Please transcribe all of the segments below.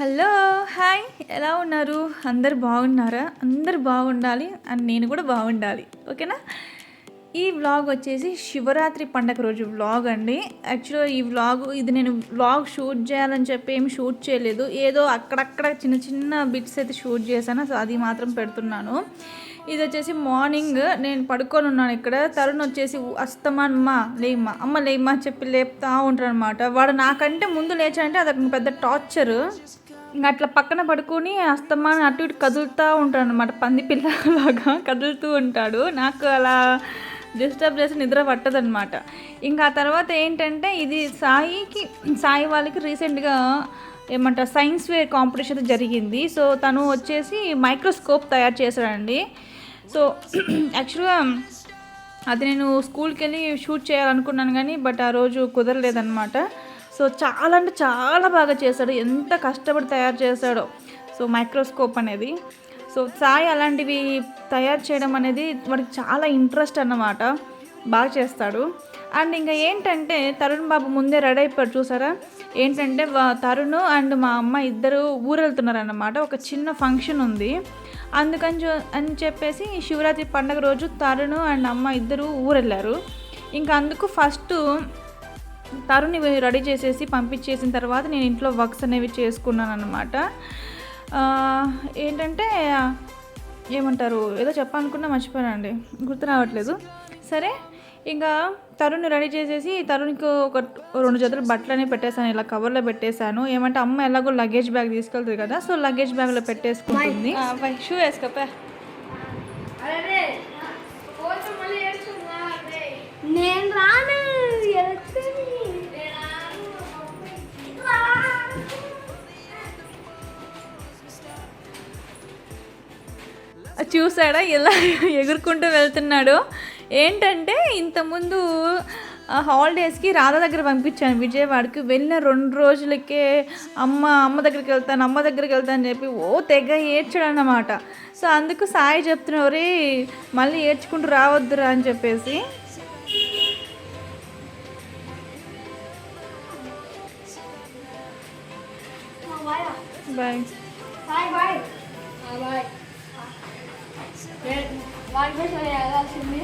Hello hi. ఎలా ఉన్నారు? అందరు బాగున్నారా? అందరు బాగుండాలి అండ్ నేను కూడా బాగుండాలి. ఓకేనా? ఈ వ్లాగ్ వచ్చేసి శివరాత్రి పండగ రోజు వ్లాగ్ అండి. యాక్చువల్గా ఈ వ్లాగ్ ఇది నేను వ్లాగ్ షూట్ చేయాలని చెప్పి ఏమి షూట్ చేయలేదు. ఏదో అక్కడక్కడ చిన్న చిన్న బిట్స్ అయితే షూట్ చేశాను. సో అది మాత్రం పెడుతున్నాను. ఇది వచ్చేసి మార్నింగ్ నేను పడుకొని ఉన్నాను ఇక్కడ. తరుణ్ వచ్చేసి అస్తమాన్ లేమ్మా. అమ్మ లేమ్మా చెప్పి లేపుతా ఉంటారు అనమాట వాడు నాకంటే ముందు లేచాడంటే అది పెద్ద టార్చర్ ఇంకా అట్లా పక్కన పడుకొని అస్తమాన్ అటు ఇటు కదులుతూ ఉంటాడు అనమాట పంది పిల్లలాగా కదులుతూ ఉంటాడు. నాకు అలా డిస్టర్బ్ చేసి నిద్ర పట్టదనమాట ఇంకా ఆ తర్వాత ఏంటంటే ఇది సాయికి సాయి వాళ్ళకి రీసెంట్గా ఏమంటారు సైన్స్ వేర్ కాంపిటీషన్ జరిగింది. సో తను వచ్చేసి మైక్రోస్కోప్ తయారు చేశాడండి. సో యాక్చువల్గా అది నేను స్కూల్కి వెళ్ళి షూట్ చేయాలనుకున్నాను కానీ బట్ ఆ రోజు కుదరలేదనమాట సో చాలా అంటే చాలా బాగా చేశాడు. ఎంత కష్టపడి తయారు చేశాడో. సో మైక్రోస్కోప్ అనేది. సో సాయి అలాంటివి తయారు చేయడం అనేది వాడికి చాలా ఇంట్రెస్ట్ అన్నమాట. బాగా చేస్తాడు. అండ్ ఇంకా ఏంటంటే తరుణ్ బాబు ముందే రెడీ అయిపోయారు చూసారా? ఏంటంటే తరుణ్ అండ్ మా అమ్మ ఇద్దరు ఊరెళ్తున్నారన్నమాట. ఒక చిన్న ఫంక్షన్ ఉంది. అందుకని చూ- అని చెప్పేసి శివరాత్రి పండగ రోజు తరుణ్ అండ్ అమ్మ ఇద్దరు ఊరెళ్ళారు. ఇంకా అందుకు ఫస్ట్ తరుణ్ ఇవి రెడీ చేసేసి పంపించేసిన తర్వాత నేను ఇంట్లో వర్క్స్ అనేవి చేసుకున్నాను అనమాట ఏంటంటే ఏమంటారు ఏదో చెప్పాలనుకున్నా మర్చిపోయానండి. గుర్తు రావట్లేదు. సరే ఇంకా తరుణ్ని రెడీ చేసేసి తరుణ్కి ఒక రెండు జతలు బట్టలు అనేవి పెట్టేశాను. ఇలా కవర్లో పెట్టేశాను. ఏమంటే అమ్మ ఎలాగో లగేజ్ బ్యాగ్ తీసుకెళ్తుంది కదా సో లగేజ్ బ్యాగ్లో పెట్టేసుకుంటుంది. షూ వేసుకోపే. నేను రాను చూసాడా? ఎలా ఎగురుకుంటూ వెళ్తున్నాడు? ఏంటంటే ఇంతకుముందు హాలిడేస్కి రాధ దగ్గర పంపించాను విజయవాడకి. వెళ్ళిన రెండు రోజులకే అమ్మ అమ్మ దగ్గరికి వెళ్తాను అమ్మ దగ్గరికి వెళ్తాను అని చెప్పి ఓ తెగ ఏడ్చాడు అన్నమాట సో అందుకు సాయి చెప్తున్నారు రే మళ్ళీ ఏడ్చుకుంటూ రావద్దురా అని చెప్పేసి. బాయ్ బాయ్ బాయ్ బాయ్ వాడి బస్ వెళ్ళాల్సింది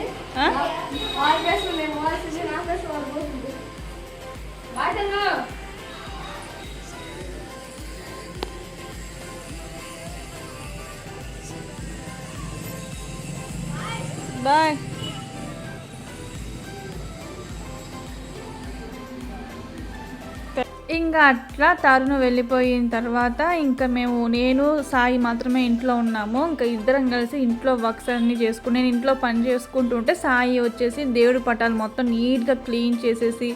వాడి బస్ మేము పోవాల్సింది నా బస్ వాడు పోతుంది బాయ్ తను బాయ్ ఇంకా అట్లా తరుణ్ వెళ్ళిపోయిన తర్వాత ఇంకా మేము నేను సాయి మాత్రమే ఇంట్లో ఉన్నాము. ఇంకా ఇద్దరం కలిసి ఇంట్లో వర్క్స్ అన్నీ చేసుకుని నేను ఇంట్లో పని చేసుకుంటూ ఉంటే సాయి వచ్చేసి దేవుడి పటాలు మొత్తం నీట్గా క్లీన్ చేసేసి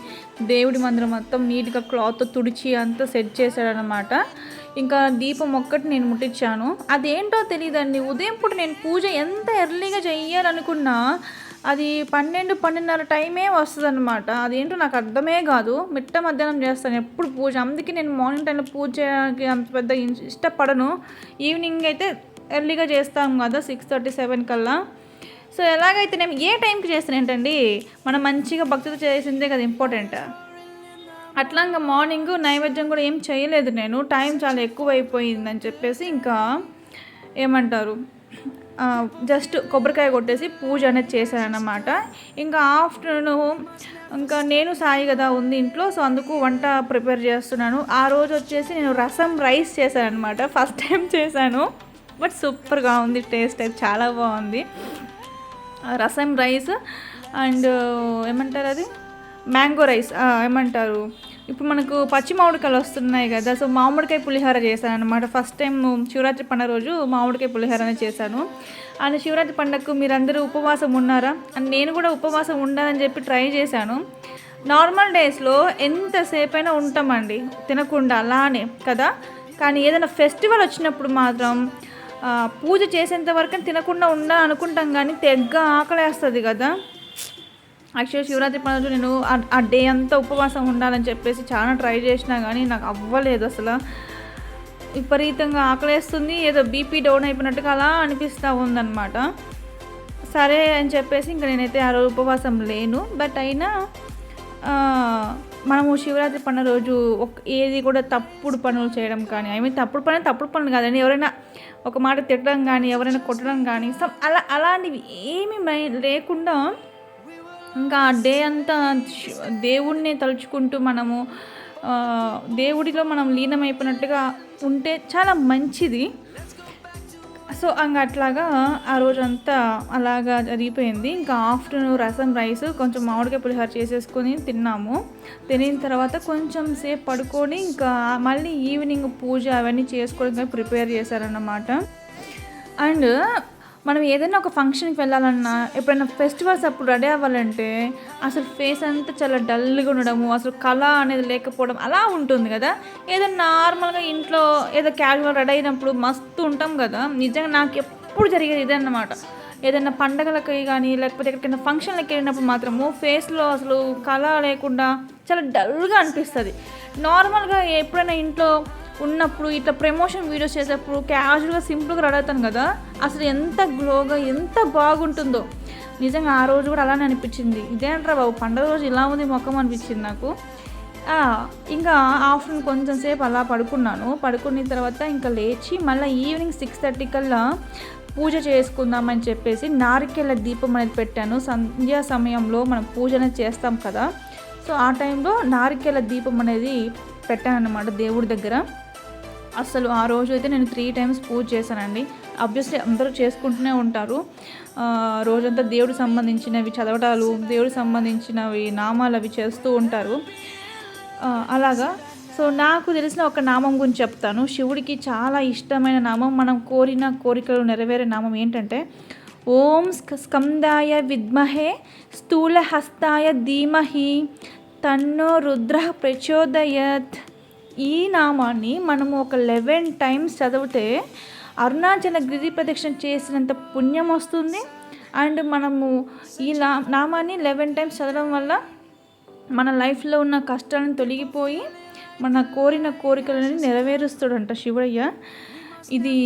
దేవుడి మందిరం మొత్తం నీట్గా క్లాత్ తుడిచి అంతా సెట్ చేశాడనమాట ఇంకా దీపం ఒక్కటి నేను ముట్టించాను. అదేంటో తెలియదండి ఉదయం పూట నేను పూజ ఎంత ఎర్లీగా చెయ్యాలనుకున్నా అది పన్నెండు పన్నెండున్నర టైమే వస్తుంది అనమాట అదేంటో నాకు అర్థమే కాదు. మిట్ట మధ్యాహ్నం చేస్తాను ఎప్పుడు పూజ. అందుకే నేను మార్నింగ్ టైంలో పూజ చేయడానికి అంత పెద్ద ఇష్టపడను. ఈవినింగ్ అయితే ఎర్లీగా చేస్తాం కదా సిక్స్ థర్టీ సెవెన్ కల్లా. సో ఎలాగైతే నేను ఏ టైంకి చేస్తాను ఏంటండి? మనం మంచిగా భక్తితో చేసిందే కదా ఇంపార్టెంట్. అట్లా ఇంకా మార్నింగ్ నైవేద్యం కూడా ఏం చేయలేదు నేను. టైం చాలా ఎక్కువ అయిపోయిందని చెప్పేసి ఇంకా ఏమంటారు? జస్ట్ కొబ్బరికాయ కొట్టేసి పూజ అనేది చేశానన్నమాట ఇంకా ఆఫ్టర్నూన్ ఇంకా నేను సాయి కదా ఉంది ఇంట్లో సో అందుకు వంట ప్రిపేర్ చేస్తున్నాను. ఆ రోజు వచ్చేసి నేను రసం రైస్ చేశాను అనమాట ఫస్ట్ టైం చేశాను. బట్ సూపర్గా ఉంది టేస్ట్ అయితే చాలా బాగుంది. రసం రైస్ అండ్ ఏమంటారు అది? మ్యాంగో రైస్ ఏమంటారు? ఇప్పుడు మనకు పచ్చి మామిడికాయలు వస్తున్నాయి కదా సో మామిడికాయ పులిహోర చేశాను అనమాట ఫస్ట్ టైం శివరాత్రి పండుగ రోజు మామిడికాయ పులిహోర అనేది చేశాను. అండ్ శివరాత్రి పండుగకు మీరందరూ ఉపవాసం ఉన్నారా? అండ్ నేను కూడా ఉపవాసం ఉండాలని చెప్పి ట్రై చేశాను. నార్మల్ డేస్లో ఎంతసేపైనా ఉంటామండి తినకుండా అలానే కదా? కానీ ఏదైనా ఫెస్టివల్ వచ్చినప్పుడు మాత్రం పూజ చేసేంత వరకు తినకుండా ఉండాలనుకుంటాం కానీ తెగ్గ ఆకలేస్తుంది కదా? యాక్చువల్గా శివరాత్రి పండుగ రోజు నేను ఆ- డే అంతా ఉపవాసం ఉండాలని చెప్పేసి చాలా ట్రై చేసినా కానీ నాకు అవ్వలేదు అసలు. విపరీతంగా ఆకలేస్తుంది ఏదో బీపీ డౌన్ అయిపోయినట్టుగా అలా అనిపిస్తూ ఉందన్నమాట. సరే అని చెప్పేసి ఇంకా నేనైతే ఆ రోజు ఉపవాసం లేను. బట్ అయినా మనము శివరాత్రి పండుగ రోజు ఒక ఏది కూడా తప్పుడు పనులు చేయడం కానీ ఐ మీన్ తప్పుడు పని తప్పుడు పనులు కాదండి. ఎవరైనా ఒక మాట తిట్టడం కానీ ఎవరైనా కొట్టడం కానీ సమ్ అలా అలాంటివి ఏమీ మై- లేకుండా ఇంకా ఆ డే అంతా శి- దేవుణ్ణి తలుచుకుంటూ మనము దేవుడిలో మనం లీనమైపోయినట్టుగా ఉంటే చాలా మంచిది. సో ఇంకా అట్లాగా ఆ రోజంతా అలాగా జరిగిపోయింది. ఇంకా ఆఫ్టర్నూన్ రసం రైస్ కొంచెం మామిడికాయ పులిహోర చేసేసుకొని తిన్నాము. తినిన తర్వాత కొంచెం సేపు పడుకొని ఇంకా మళ్ళీ ఈవినింగ్ పూజ అవన్నీ చేసుకోవడానికి ప్రిపేర్ చేశారన్నమాట. అండ్ మనం ఏదైనా ఒక ఫంక్షన్కి వెళ్ళాలన్నా ఎప్పుడైనా ఫెస్టివల్స్ అప్పుడు రెడీ అవ్వాలంటే అసలు ఫేస్ అంతా చాలా డల్గా ఉండడము అసలు కళ అనేది లేకపోవడం అలా ఉంటుంది కదా. ఏదైనా నార్మల్గా ఇంట్లో ఏదో క్యాజువల్ రెడీ అయినప్పుడు మస్తు ఉంటాం కదా. నిజంగా నాకు ఎప్పుడు జరిగేది ఇదే అన్నమాట ఏదైనా పండగలకి కానీ లేకపోతే ఎక్కడికైనా ఫంక్షన్లకి వెళ్ళినప్పుడు మాత్రము ఫేస్లో అసలు కళ లేకుండా చాలా డల్గా అనిపిస్తుంది. నార్మల్గా ఎప్పుడైనా ఇంట్లో ఉన్నప్పుడు ఇట్లా ప్రమోషన్ వీడియోస్ చేసేటప్పుడు క్యాజువల్గా సింపుల్గా రెడీ అవుతాను కదా అసలు ఎంత గ్లోగా ఎంత బాగుంటుందో. నిజంగా ఆ రోజు కూడా అలానే అనిపించింది. ఇదేంట్రా బాబు పండుగ రోజు ఇలా ఉంది ముఖం అనిపించింది నాకు. ఇంకా ఆఫ్టర్నూన్ కొంచెం సేపు అలా పడుకున్నాను. పడుకున్న తర్వాత ఇంకా లేచి మళ్ళీ ఈవినింగ్ సిక్స్ థర్టీ కల్లా పూజ చేసుకుందామని చెప్పేసి నారికెళ్ళ దీపం అనేది పెట్టాను. సంధ్యా సమయంలో మనం పూజ అనేది చేస్తాం కదా. సో ఆ టైంలో నారికెళ్ళ దీపం అనేది పెట్టాను అనమాట దేవుడి దగ్గర. అసలు ఆ రోజు అయితే నేను త్రీ టైమ్స్ పూజ చేశానండి. అబ్వియస్లీ అందరూ చేసుకుంటూనే ఉంటారు. రోజంతా దేవుడికి సంబంధించినవి చదవటాలు దేవుడికి సంబంధించినవి నామాలు అవి చేస్తూ ఉంటారు. అలాగా. సో నాకు తెలిసిన ఒక నామం గురించి చెప్తాను. శివుడికి చాలా ఇష్టమైన నామం మనం కోరిన కోరికలు నెరవేరే నామం ఏంటంటే ఓం స్క స్కందాయ విద్మహే స్థూలహస్తాయ ధీమహి తన్నో రుద్ర ప్రచోదయత్. ఈ నామాన్ని మనము ఒక లెవెన్ టైమ్స్ చదివితే అరుణాచల గిరి ప్రదక్షిణ చేసినంత పుణ్యం వస్తుంది. అండ్ మనము ఈ నా నామాన్ని లెవెన్ టైమ్స్ చదవడం వల్ల మన లైఫ్లో ఉన్న కష్టాలను తొలగిపోయి మన కోరిన కోరికలను నెరవేరుస్తాడంట శివయ్య. ఇది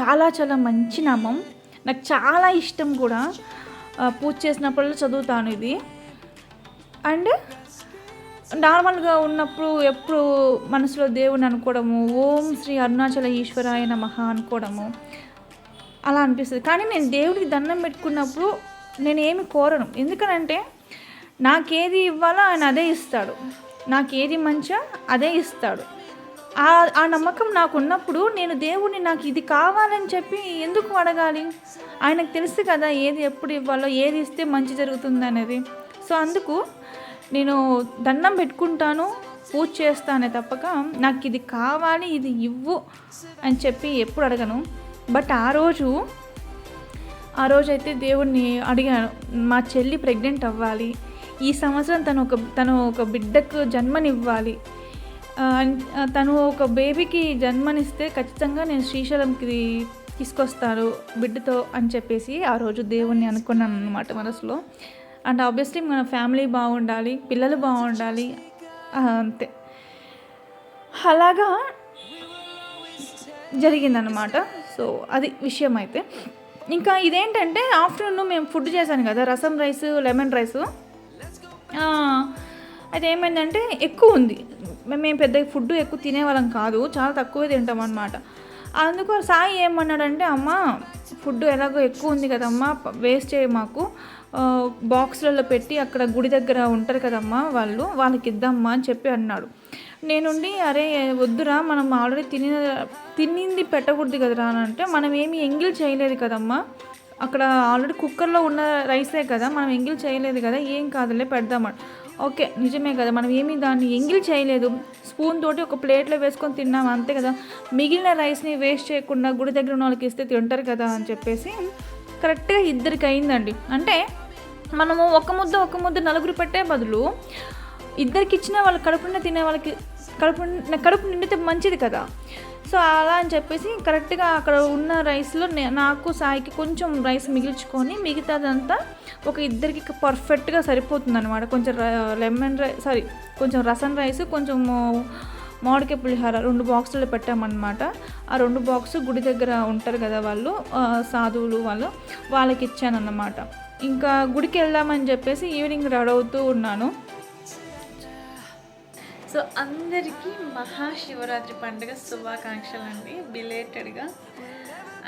చాలా చాలా మంచి నామం. నాకు చాలా ఇష్టం కూడా పూజ చేసినప్పుడు చదువుతాను ఇది. అండ్ నార్మల్గా ఉన్నప్పుడు ఎప్పుడు మనసులో దేవుని అనుకోవడము ఓం శ్రీ అరుణాచల ఈశ్వరాయ నమః అనుకోవడము అలా అనిపిస్తుంది. కానీ నేను దేవుడికి దండం పెట్టుకున్నప్పుడు నేను ఏమి కోరను. ఎందుకనంటే నాకేది ఇవ్వాలో ఆయన అదే ఇస్తాడు. నాకు ఏది మంచో అదే ఇస్తాడు. ఆ ఆ నమ్మకం నాకు ఉన్నప్పుడు నేను దేవుడిని నాకు ఇది కావాలని చెప్పి ఎందుకు అడగాలి? ఆయనకు తెలుసు కదా ఏది ఎప్పుడు ఇవ్వాలో ఏది ఇస్తే మంచి జరుగుతుంది అనేది. సో అందుకు నేను దండం పెట్టుకుంటాను పూజ చేస్తానే తప్పక నాకు ఇది కావాలి ఇది ఇవ్వు అని చెప్పి ఎప్పుడు అడగను. బట్ ఆ రోజు ఆ రోజైతే దేవుణ్ణి అడిగాను మా చెల్లి ప్రెగ్నెంట్ అవ్వాలి ఈ సంవత్సరం తను ఒక తను ఒక బిడ్డకు జన్మనివ్వాలి. తను ఒక బేబీకి జన్మనిస్తే ఖచ్చితంగా నేను శ్రీశైలంకి తీసుకొస్తాను బిడ్డతో అని చెప్పేసి ఆ రోజు దేవుణ్ణి అనుకున్నాను అనమాట మనసులో. అండ్ ఆబ్వియస్లీ మన ఫ్యామిలీ బాగుండాలి పిల్లలు బాగుండాలి అంతే. అలాగా జరిగిందనమాట సో అది విషయం అయితే. ఇంకా ఇదేంటంటే ఆఫ్టర్నూన్ మేము ఫుడ్ చేశాను కదా రసం రైస్ లెమన్ రైస్. అయితే ఏమైందంటే ఎక్కువ ఉంది. మేము పెద్ద ఫుడ్ ఎక్కువ తినేవాళ్ళం కాదు చాలా తక్కువే తింటాం అనమాట అందుకు సాయి ఏమన్నాడంటే అమ్మ ఫుడ్ ఎలాగో ఎక్కువ ఉంది కదమ్మా వేస్ట్ చేయ మాకు. బాక్స్లలో పెట్టి అక్కడ గుడి దగ్గర ఉంటారు కదమ్మా వాళ్ళు వాళ్ళకి ఇద్దామ్మా అని చెప్పి అన్నాడు. నేనుండి అరే వద్దురా మనం ఆల్రెడీ తిని తిన్నింది పెట్టకూడదు కదరా అని అంటే మనం ఏమి ఎంగిల్ చేయలేదు కదమ్మా. అక్కడ ఆల్రెడీ కుక్కర్లో ఉన్న రైసే కదా మనం ఎంగిల్ చేయలేదు కదా ఏం కాదులే పెడదామని ఓకే నిజమే కదా మనం ఏమీ దాన్ని ఎంగిల్ చేయలేదు. స్పూన్ తోటి ఒక ప్లేట్లో వేసుకొని తిన్నాం అంతే కదా. మిగిలిన రైస్ని వేస్ట్ చేయకుండా గుడి దగ్గర ఉన్న వాళ్ళకి ఇస్తే తింటారు కదా అని చెప్పేసి కరెక్ట్గా ఇద్దరికి అయిందండి. అంటే మనము ఒక ముద్ద ఒక ముద్ద నలుగురు పెట్టే బదులు ఇద్దరికి ఇచ్చిన వాళ్ళ కడుపు తినే వాళ్ళకి కడుపు కడుపు నిండితే మంచిది కదా. సో అలా అని చెప్పేసి కరెక్ట్గా అక్కడ ఉన్న రైస్లో నాకు సాయికి కొంచెం రైస్ మిగిల్చుకొని మిగతాదంతా ఒక ఇద్దరికి పర్ఫెక్ట్గా సరిపోతుంది అనమాట కొంచెం లెమన్ రైస్ సారీ కొంచెం రసం రైస్ కొంచెం మామిడికాయ పులిహార రెండు బాక్సులు పెట్టామన్నమాట. ఆ రెండు బాక్స్ గుడి దగ్గర ఉంటారు కదా వాళ్ళు సాధువులు వాళ్ళు వాళ్ళకి ఇచ్చానన్నమాట. ఇంకా గుడికి వెళ్దామని చెప్పేసి ఈవినింగ్ రెడీ అవుతూ ఉన్నాను. సో అందరికీ మహాశివరాత్రి పండుగ శుభాకాంక్షలు అండి బిలేటెడ్గా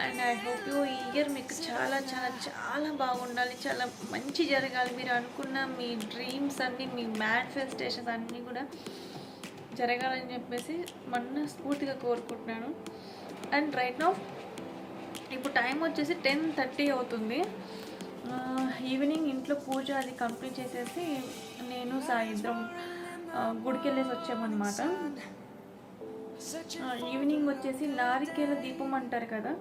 అండ్ ఐ హోప్ యూ ఈ ఇయర్ మీకు చాలా చాలా చాలా బాగుండాలి చాలా మంచి జరగాలి. మీరు అనుకున్న మీ డ్రీమ్స్ అన్నీ మీ మేనిఫెస్టేషన్స్ అన్నీ కూడా జరగాలని చెప్పేసి మనస్ఫూర్తిగా కోరుకుంటున్నాను. అండ్ రైట్ నౌ ఇప్పుడు టైం వచ్చేసి టెన్ థర్టీ అవుతుంది. ఈవినింగ్ ఇంట్లో పూజ అది కంప్లీట్ చేసేసి నేను సాయంత్రం గుడికి వెళ్ళేసి వచ్చామన్నమాట. ఈవినింగ్ వచ్చేసి నారికేల దీపం అంటారు కదా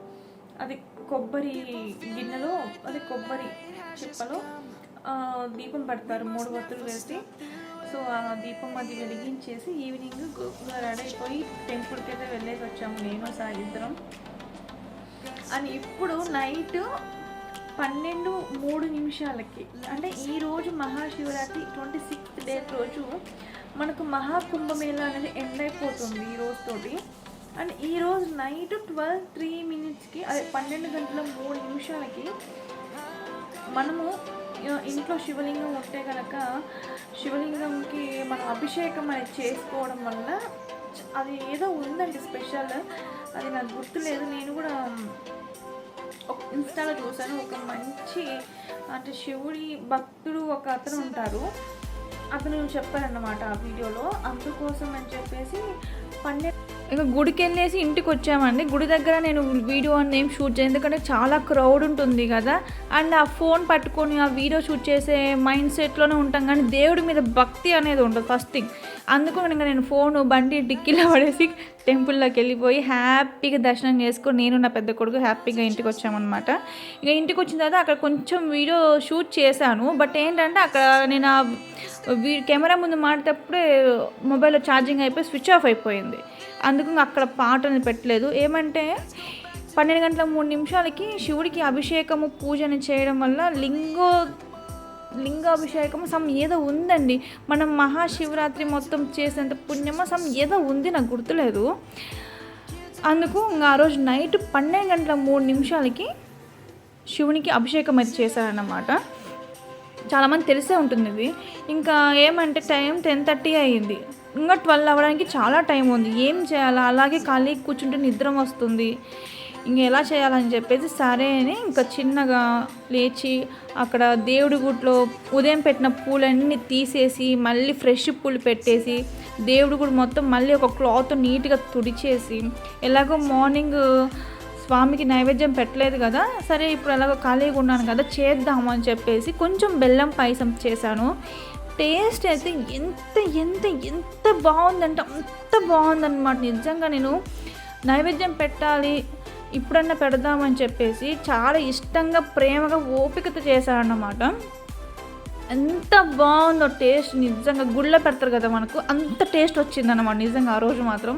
అది కొబ్బరి గిన్నెలో అది కొబ్బరి చిప్పలో దీపం పెడతారు మూడు వత్తులు వేసి. సో ఆ దీపం అది వెలిగించేసి ఈవినింగ్ రెడీ అయిపోయి టెంపుల్కి అయితే వెళ్ళేసి వచ్చాము నేను సాయంత్రం. అని ఇప్పుడు నైట్ పన్నెండు మూడు నిమిషాలకి. అంటే ఈ రోజు మహాశివరాత్రి ట్వంటీ సిక్స్త్ డేట్ రోజు మనకు మహాకుంభమేళ అనేది ఎండ్ అయిపోతుంది ఈ రోజుతోటి. అండ్ ఈ రోజు నైట్ ట్వెల్వ్ త్రీ మినిట్స్కి అదే పన్నెండు గంటల మూడు నిమిషాలకి మనము ఇంట్లో శివలింగం ఉంటే కనుక శివలింగంకి మనం అభిషేకం అనేది చేసుకోవడం వల్ల అది ఏదో ఉందండి స్పెషల్. అది నాకు గుర్తులేదు. నేను కూడా ఇన్స్టాలో చూశాను. ఒక మంచి అంటే శివుడి భక్తుడు ఒక అతను ఉంటారు. అతను చెప్పారన్నమాట ఆ వీడియోలో. అందుకోసం అని చెప్పేసి పన్నె ఇక గుడికి వెళ్ళేసి ఇంటికి వచ్చామండి. గుడి దగ్గర నేను వీడియో అని ఏం షూట్ చేయను. ఎందుకంటే చాలా క్రౌడ్ ఉంటుంది కదా. అండ్ ఆ ఫోన్ పట్టుకొని ఆ వీడియో షూట్ చేసే మైండ్ సెట్లోనే ఉంటాం. కానీ దేవుడి మీద భక్తి అనేది ఉండదు ఫస్ట్ థింగ్ అందుకు ఇంకా నేను ఫోన్ బండి డిక్కీలో పడేసి టెంపుల్లోకి వెళ్ళిపోయి హ్యాపీగా దర్శనం చేసుకొని నేను నా పెద్ద కొడుకు హ్యాపీగా ఇంటికి వచ్చామన్నమాట. ఇక ఇంటికి వచ్చిన తర్వాత అక్కడ కొంచెం వీడియో షూట్ చేశాను. బట్ ఏంటంటే అక్కడ నేను ఆ వీ కెమెరా ముందు మాడేటప్పుడే మొబైల్లో ఛార్జింగ్ అయిపోయి స్విచ్ ఆఫ్ అయిపోయింది. అందుకు ఇంకా అక్కడ పాటని పెట్టలేదు. ఏమంటే పన్నెండు గంటల మూడు నిమిషాలకి శివుడికి అభిషేకము పూజని చేయడం వల్ల లింగో లింగాభిషేకము సమ్ ఏదో ఉందండి. మనం మహాశివరాత్రి మొత్తం చేసేంత పుణ్యమో సమ్ ఏదో ఉంది నాకు గుర్తులేదు. అందుకు ఇంకా ఆ రోజు నైట్ పన్నెండు గంటల మూడు నిమిషాలకి శివునికి అభిషేకం అయితే చేశారన్నమాట. చాలామంది తెలిసే ఉంటుంది ఇది. ఇంకా ఏమంటే టైం టెన్ థర్టీ అయ్యింది. ఇంకా ట్వెల్వ్ అవ్వడానికి చాలా టైం ఉంది. ఏం చేయాలా? అలాగే ఖాళీ కూర్చుంటే నిద్ర వస్తుంది. ఇంక ఎలా చేయాలని చెప్పేసి సరే అని ఇంకా చిన్నగా లేచి అక్కడ దేవుడి గుట్లో ఉదయం పెట్టిన పూలన్నీ తీసేసి మళ్ళీ ఫ్రెష్ పూలు పెట్టేసి దేవుడి గుడి మొత్తం మళ్ళీ ఒక క్లాత్ నీట్గా తుడిచేసి ఎలాగో మార్నింగ్ స్వామికి నైవేద్యం పెట్టలేదు కదా సరే ఇప్పుడు ఎలాగో ఖాళీగా ఉన్నాను కదా చేద్దాము అని చెప్పేసి కొంచెం బెల్లం పాయసం చేశాను. టేస్ట్ అయితే ఎంత ఎంత ఎంత బాగుందంటే అంత బాగుందన్నమాట. నిజంగా నేను నైవేద్యం పెట్టాలి ఇప్పుడన్నా పెడదామని చెప్పేసి చాలా ఇష్టంగా ప్రేమగా ఓపికతో చేశానన్నమాట. ఎంత బాగుందో టేస్ట్ నిజంగా గుళ్ళ పెడతారు కదా మనకు అంత టేస్ట్ వచ్చిందన్నమాట నిజంగా ఆ రోజు మాత్రం.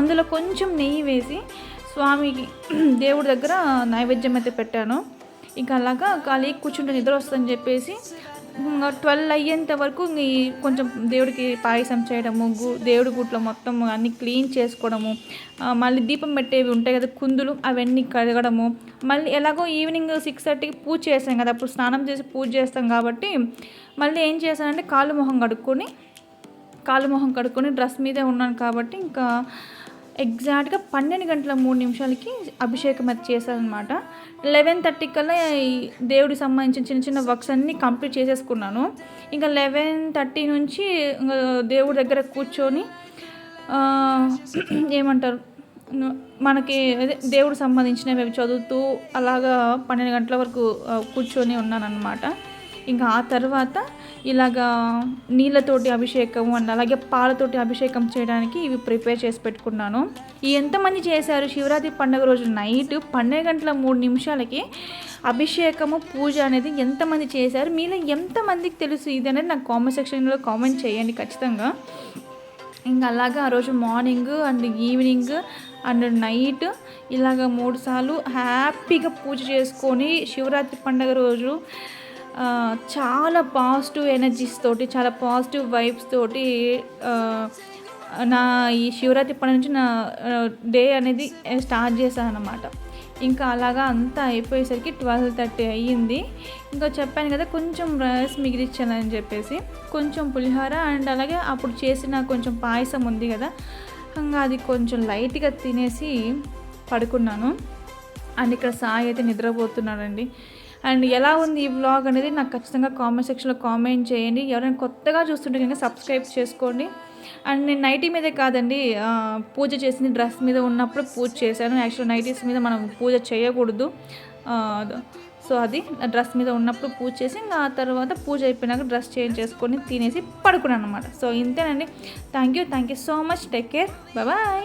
అందులో కొంచెం నెయ్యి వేసి స్వామికి దేవుడి దగ్గర నైవేద్యం అయితే పెట్టాను. ఇంకా అలాగా ఖాళీ కూర్చుంటే నిద్ర వస్తుందని చెప్పేసి ట్వెల్వ్ అయ్యేంత వరకు ఈ కొంచెం దేవుడికి పాయసం చేయడము గు దేవుడి గుట్లో మొత్తం అన్ని క్లీన్ చేసుకోవడము మళ్ళీ దీపం పెట్టేవి ఉంటాయి కదా కుందులు అవన్నీ కడగడము మళ్ళీ ఎలాగో ఈవినింగ్ సిక్స్ థర్టీకి పూజ చేస్తాం కదా అప్పుడు స్నానం చేసి పూజ చేస్తాం కాబట్టి మళ్ళీ ఏం చేశానంటే కాళ్ళు మొహం కడుక్కొని కాళ్ళు మొహం కడుక్కొని డ్రెస్ మీదే ఉన్నాను కాబట్టి ఇంకా ఎగ్జాక్ట్గా పన్నెండు గంటల మూడు నిమిషాలకి అభిషేకం అది చేశారనమాట లెవెన్ థర్టీ కల్లా ఈ దేవుడికి సంబంధించిన చిన్న చిన్న వర్క్స్ అన్నీ కంప్లీట్ చేసేసుకున్నాను. ఇంకా లెవెన్ థర్టీ నుంచి దేవుడి దగ్గర కూర్చొని ఏమంటారు మనకి దేవుడు దేవుడికి సంబంధించినవి అవి చదువుతూ అలాగా పన్నెండు గంటల వరకు కూర్చొని కూర్చొని ఉన్నానన్నమాట. ఇంకా ఆ తర్వాత ఇలాగా నీళ్ళతోటి అభిషేకం అండ్ అలాగే పాలతోటి అభిషేకం చేయడానికి ఇవి ప్రిపేర్ చేసి పెట్టుకున్నాను. ఎంతమంది చేశారు? శివరాత్రి పండుగ రోజు నైట్ పన్నెండు గంటల మూడు నిమిషాలకి అభిషేకము పూజ అనేది ఎంతమంది చేశారు? మీలో ఎంతమందికి తెలుసు ఇది అనేది నాకు కామెంట్ సెక్షన్లో కామెంట్ చేయండి ఖచ్చితంగా. ఇంకా అలాగా ఆ రోజు morning and evening and night ఇలాగ మూడు సార్లు హ్యాపీగా పూజ చేసుకొని శివరాత్రి పండుగ రోజు చాలా పాజిటివ్ ఎనర్జీస్ తోటి చాలా పాజిటివ్ వైబ్స్ తోటి నా ఈ శివరాత్రి పండుగ నుంచి నా డే అనేది స్టార్ట్ చేశాను అనమాట ఇంకా అలాగా అంతా అయిపోయేసరికి ట్వెల్వ్ థర్టీ అయ్యింది. ఇంకా చెప్పాను కదా కొంచెం రైస్ మిగిలిచ్చానని చెప్పేసి కొంచెం పులిహోర అండ్ అలాగే అప్పుడు చేసిన కొంచెం పాయసం ఉంది కదా ఇంకా అది కొంచెం లైట్గా తినేసి పడుకున్నాను. అండ్ ఇక్కడ సాయి అయితే నిద్రపోతున్నాడండి. అండ్ ఎలా ఉంది ఈ వ్లాగ్ అనేది నాకు ఖచ్చితంగా కామెంట్ సెక్షన్లో కామెంట్ చేయండి. ఎవరైనా కొత్తగా చూస్తుంటే కనుక సబ్స్క్రైబ్ చేసుకోండి. అండ్ నేను నైటీ మీదే కాదండి పూజ చేసింది డ్రెస్ మీద ఉన్నప్పుడు పూజ చేశాను. యాక్చువల్ నైటీస్ మీద మనం పూజ చేయకూడదు. సో అది డ్రెస్ మీద ఉన్నప్పుడు పూజ చేసి ఇంకా ఆ తర్వాత పూజ అయిపోయినాక డ్రెస్ చేంజ్ చేసుకొని తినేసి పడుకున్నాను అనమాట సో ఇంతేనండి. Thank you thank you so much take care bye